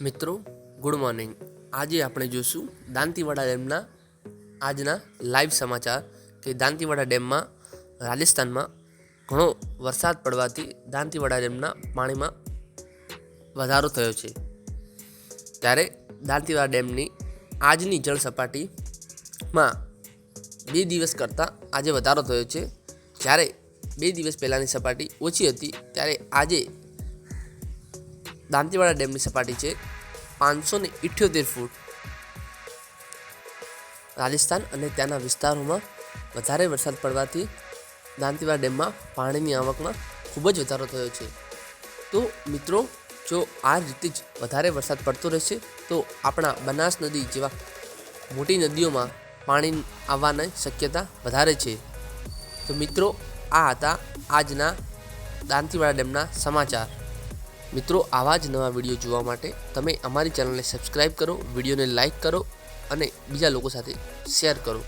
મિત્રો good morning આજે આપણે જોઈશું દાંતીવાડા ડેમના આજના લાઈવ સમાચાર કે દાંતીવાડા ડેમમાં રાજસ્થાનમાં ઘણો વરસાદ પડવાથી દાંતીવાડા ડેમના પાણીમાં વધારો થયો છે. ત્યારે દાંતીવાડા ડેમની આજની જળ સપાટીમાં બે દિવસ કરતાં આજે વધારો થયો છે. જ્યારે બે દિવસ પહેલાંની સપાટી ઓછી હતી, ત્યારે આજે દાંતીવાડા ડેમની સપાટી છે. પાંચસો ને ઇઠ્યોતેર ફૂટ. રાજસ્થાન અને ત્યાંના વિસ્તારોમાં વધારે વરસાદ પડવાથી દાંતીવાડા ડેમમાં પાણીની આવકમાં ખૂબ જ વધારો થયો છે. તો મિત્રો, જો આ રીતે જ વધારે વરસાદ પડતો રહેશે, તો આપણા બનાસ નદી જેવા મોટી નદીઓમાં પાણી આવવાની શક્યતા વધારે છે. તો મિત્રો, આ હતા આજના દાંતીવાડા ડેમના સમાચાર. મિત્રો, આવા જ નવા વીડિયો જોવા માટે તમે અમારી ચેનલને સબસ્ક્રાઈબ કરો, વિડીયોને લાઇક કરો અને બીજા લોકો સાથે શેર કરો.